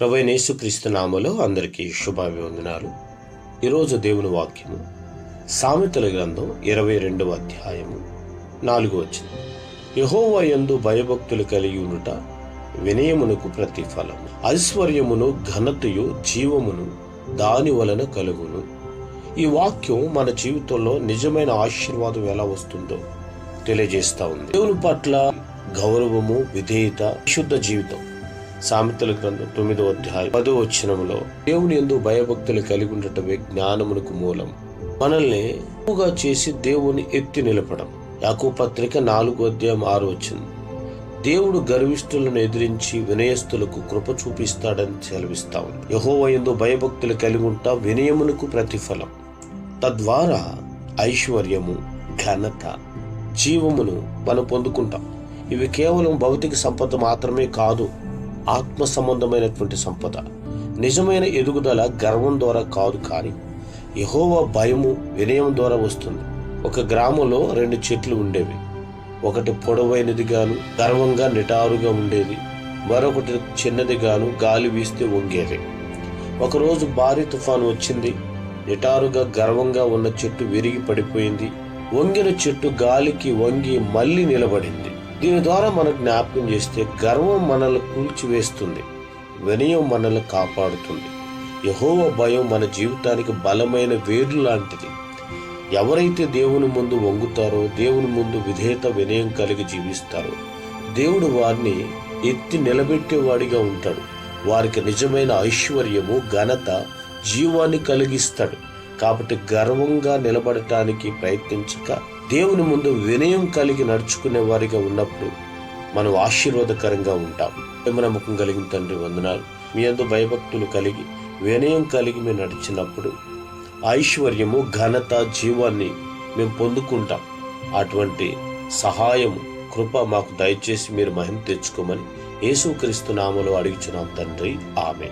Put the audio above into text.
ప్రభు యేసుక్రీస్తు నామలో అందరికీ శుభాభివందనాలు. ఈరోజు దేవుని వాక్యము సామెతల గ్రంథం ఇరవై రెండవ అధ్యాయము నాలుగు వచ్చింది యహోవా భయభక్తులు కలిగి ఉండుట వినయమునకు ప్రతిఫలం ఐశ్వర్యమును ఘనతయు జీవమును దాని వలన కలుగును. ఈ వాక్యం మన జీవితంలో నిజమైన ఆశీర్వాదం ఎలా వస్తుందో తెలియజేస్తా ఉంది. దేవుని పట్ల గౌరవము విధేయత శుద్ధ జీవితం సామెతల గ్రంథం తొమ్మిదో అధ్యాయం పదో వచ్చినములో దేవుని ఎందు భయభక్తులు కలిగి ఉండటమే జ్ఞానమునకు మూలం. మనల్ని ఎక్కువగా చేసి దేవుని ఎత్తి నిలపడం. యాకు పత్రిక నాలుగో అధ్యాయం ఆరు వచ్చింది దేవుడు గర్విష్ఠులను ఎదిరించి వినయస్తులకు కృప చూపిస్తాడని సెలవిస్తాం యహోవ ఎందు భయభక్తులు కలిగి ఉంటా వినయమునకు ప్రతిఫలం. తద్వారా ఐశ్వర్యము ఘనత జీవమును మనం పొందుకుంటాం. ఇవి కేవలం భౌతిక సంపద మాత్రమే కాదు ఆత్మ సంబంధమైనటువంటి సంపద. నిజమైన ఎదుగుదల గర్వం ద్వారా కాదు కానీ యహోవా భయము వినయం ద్వారా వస్తుంది. ఒక గ్రామంలో రెండు చెట్లు ఉండేవి. ఒకటి పొడవైనది గాను గర్వంగా నిటారుగా ఉండేది. మరొకటి చిన్నది గాను గాలి వీస్తే వంగేది. ఒకరోజు భారీ తుఫాను వచ్చింది. నిటారుగా గర్వంగా ఉన్న చెట్టు విరిగి పడిపోయింది. వంగిన చెట్టు గాలికి వంగి మళ్ళీ నిలబడింది. దీని ద్వారా మనకు జ్ఞాపకం చేస్తే గర్వం మనల్ని కూల్చివేస్తుంది వినయం మనల్ని కాపాడుతుంది. యహోవ భయం మన జీవితానికి బలమైన వేరు లాంటిది. ఎవరైతే దేవుని ముందు వంగుతారో దేవుని ముందు విధేయత వినయం కలిగి జీవిస్తారో దేవుడు వారిని ఎత్తి నిలబెట్టేవాడిగా ఉంటాడు. వారికి నిజమైన ఐశ్వర్యము ఘనత జీవాన్ని కలిగిస్తాడు. కాబట్టి గర్వంగా నిలబడటానికి ప్రయత్నించక దేవుని ముందు వినయం కలిగి నడుచుకునే వారిగా ఉన్నప్పుడు మనం ఆశీర్వాదకరంగా ఉంటాం. నమ్మకం కలిగిన తండ్రి వందనాలు. మీ అందు భయభక్తులు కలిగి వినయం కలిగి మేము నడిచినప్పుడు ఐశ్వర్యము ఘనత జీవాన్ని మేము పొందుకుంటాం. అటువంటి సహాయము కృప మాకు దయచేసి మీరు మహిమ తెచ్చుకోమని యేసుక్రీస్తు నామలో అడుగుచున్నాం తండ్రి. ఆమె